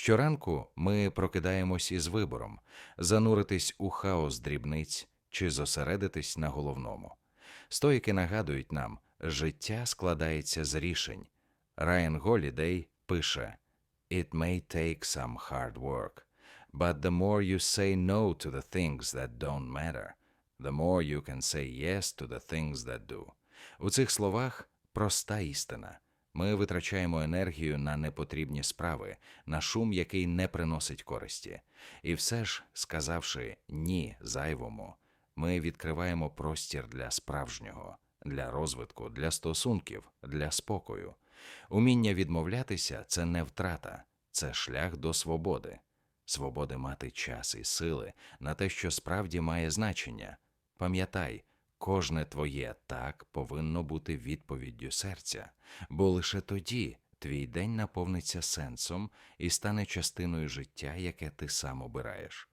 Щоранку ми прокидаємось із вибором зануритись у хаос дрібниць чи зосередитись на головному. Стоїки нагадують нам, життя складається з рішень. Райан Голідей пише It may take some hard work, but the more you say no to the things that don't matter, the more you can say yes to the things that do. У цих словах проста істина. Ми витрачаємо енергію на непотрібні справи, на шум, який не приносить користі. І все ж, сказавши ні зайвому, ми відкриваємо простір для справжнього, для розвитку, для стосунків, для спокою. Уміння відмовлятися це не втрата, це шлях до свободи. Свободи мати час і сили на те, що справді має значення. Пам'ятай, кожне твоє так повинно бути відповіддю серця, бо лише тоді твій день наповниться сенсом і стане частиною життя, яке ти сам обираєш.